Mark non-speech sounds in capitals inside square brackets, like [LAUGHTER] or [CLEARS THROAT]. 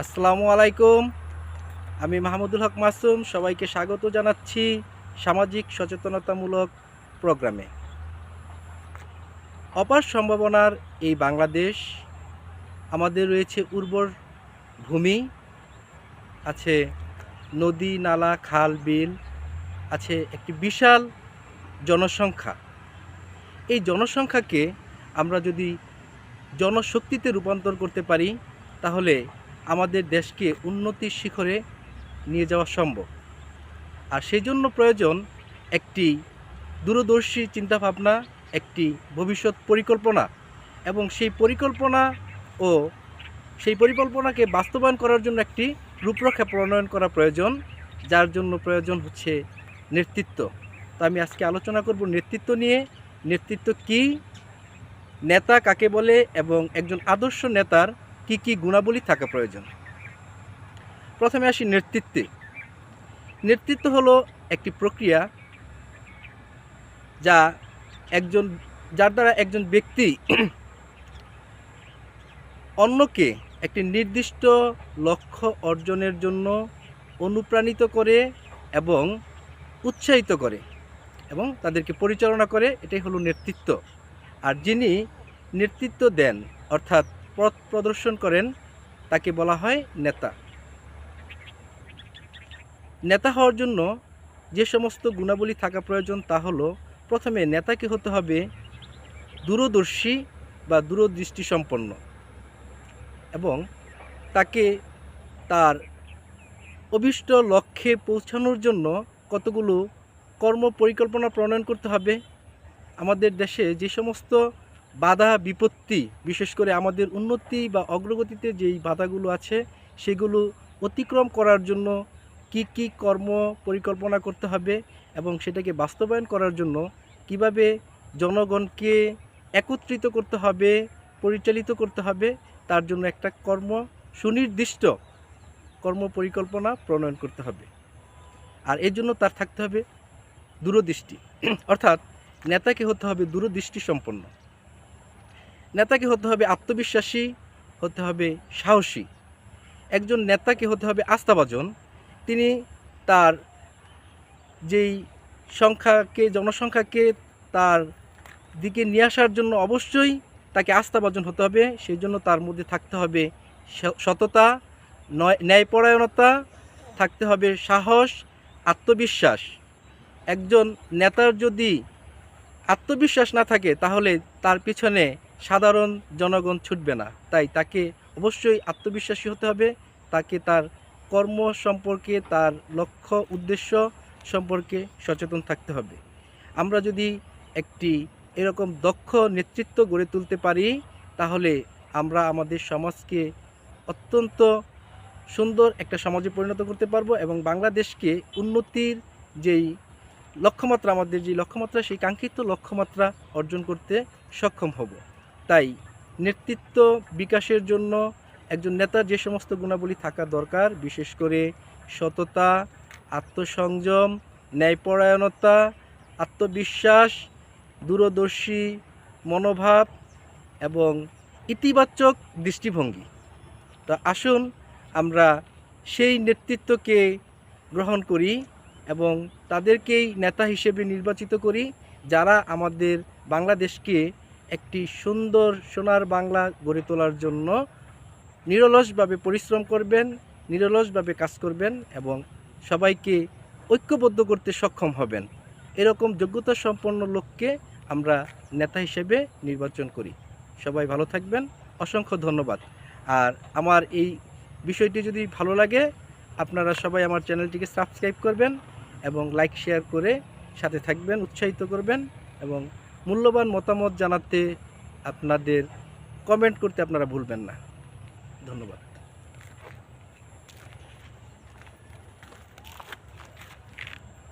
আসসালামু আলাইকুম। আমি মাহমুদুল হক মাসুম, সবাইকে স্বাগত জানাচ্ছি সামাজিক সচেতনতামূলক প্রোগ্রামে। অপার সম্ভাবনার এই বাংলাদেশ, আমাদের রয়েছে উর্বর ভূমি, আছে নদী, নালা, খাল, বিল, আছে একটি বিশাল জনসংখ্যা। এই জনসংখ্যাকে আমরা যদি জনশক্তিতে রূপান্তর করতে পারি, তাহলে আমাদের দেশকে উন্নতির শিখরে নিয়ে যাওয়া সম্ভব। আর সেই জন্য প্রয়োজন একটি দূরদর্শী চিন্তাভাবনা, একটি ভবিষ্যৎ পরিকল্পনা এবং সেই পরিকল্পনা ও সেই পরিকল্পনাকে বাস্তবায়ন করার জন্য একটি রূপরেখা প্রণয়ন করা প্রয়োজন, যার জন্য প্রয়োজন হচ্ছে নেতৃত্ব। তো আমি আজকে আলোচনা করব নেতৃত্ব নিয়ে। নেতৃত্ব কী? নেতা কাকে বলে? এবং একজন আদর্শ নেতার কি কি গুণাবলী থাকা প্রয়োজন? প্রথমে আসি নেতৃত্বে। নেতৃত্ব হলো একটি প্রক্রিয়া যা একজন, যার দ্বারা একজন ব্যক্তি [CLEARS THROAT] অন্যকে একটি নির্দিষ্ট লক্ষ্য অর্জনের জন্য অনুপ্রাণিত করে এবং উৎসাহিত করে এবং তাদেরকে পরিচালনা করে, এটাই হলো নেতৃত্ব। আর যিনি নেতৃত্ব দেন, অর্থাৎ পথ প্রদর্শন করেন তাকে বলা হয় নেতা। নেতা হওয়ার জন্য যে সমস্ত গুণাবলী থাকা প্রয়োজন তা হলো, প্রথমে নেতাকে হতে হবে দূরদর্শী বা দূরদৃষ্টি সম্পন্ন এবং তাকে তার অভিষ্ট লক্ষ্যে পৌঁছানোর জন্য কতগুলো কর্ম পরিকল্পনা প্রণয়ন করতে হবে। আমাদের দেশে যে সমস্ত বাধা, বিপত্তি, বিশেষ করে আমাদের উন্নতি বা অগ্রগতিতে যেই বাধাগুলো আছে, সেগুলো অতিক্রম করার জন্য কি কি কর্ম পরিকল্পনা করতে হবে এবং সেটাকে বাস্তবায়ন করার জন্য কীভাবে জনগণকে একত্রিত করতে হবে, পরিচালিত করতে হবে, তার জন্য একটা কর্ম সুনির্দিষ্ট কর্ম পরিকল্পনা প্রণয়ন করতে হবে। আর এর জন্য তার থাকতে হবে দূরদৃষ্টি। অর্থাৎ নেতাকে হতে হবে দূরদৃষ্টি সম্পন্ন নেতাকে হতে হবে আত্মবিশ্বাসী, হতে হবে সাহসী। একজন নেতাকে হতে হবে আস্থাভাজন। তিনি তার যেই সংখ্যাকে, জনসংখ্যাকে তার দিকে নিয়ে আসার জন্য অবশ্যই তাকে আস্থাভাজন হতে হবে। সেই জন্য তার মধ্যে থাকতে হবে সততা, নয়, ন্যায়পরায়ণতা, থাকতে হবে সাহস, আত্মবিশ্বাস। একজন নেতার যদি আত্মবিশ্বাস না থাকে, তাহলে তার পিছনে সাধারণ জনগণ ছুটবে না। তাই তাকে অবশ্যই আত্মবিশ্বাসী হতে হবে। তাকে তার কর্ম সম্পর্কে, তার লক্ষ্য, উদ্দেশ্য সম্পর্কে সচেতন থাকতে হবে। আমরা যদি একটি এরকম দক্ষ নেতৃত্ব গড়ে তুলতে পারি, তাহলে আমরা আমাদের সমাজকে অত্যন্ত সুন্দর একটা সমাজে পরিণত করতে পারব এবং বাংলাদেশকে উন্নতির যেই লক্ষ্যমাত্রা, আমাদের যে লক্ষ্যমাত্রা, সেই কাঙ্ক্ষিত লক্ষ্যমাত্রা অর্জন করতে সক্ষম হব। তাই নেতৃত্ব বিকাশের জন্য একজন নেতার যে সমস্ত গুণাবলী থাকা দরকার, বিশেষ করে সততা, আত্মসংযম, ন্যায়পরায়ণতা, আত্মবিশ্বাস, দূরদর্শী মনোভাব এবং ইতিবাচক দৃষ্টিভঙ্গি। তা আসুন আমরা সেই নেতৃত্বকে গ্রহণ করি এবং তাদেরকেই নেতা হিসেবে নির্বাচিত করি যারা আমাদের বাংলাদেশকে একটি সুন্দর সোনার বাংলা গড়ে তোলার জন্য নিরলসভাবে পরিশ্রম করবেন, নিরলসভাবে কাজ করবেন এবং সবাইকে ঐক্যবদ্ধ করতে সক্ষম হবেন। এরকম যোগ্যতা সম্পন্ন লোককে আমরা নেতা হিসেবে নির্বাচন করি। সবাই ভালো থাকবেন, অসংখ্য ধন্যবাদ। আর আমার এই বিষয়টি যদি ভালো লাগে, আপনারা সবাই আমার চ্যানেলটিকে সাবস্ক্রাইব করবেন এবং লাইক, শেয়ার করে সাথে থাকবেন, উৎসাহিত করবেন এবং মূল্যবান মতামত জানাতে আপনাদের কমেন্ট করতে আপনারা ভুলবেন না। ধন্যবাদ।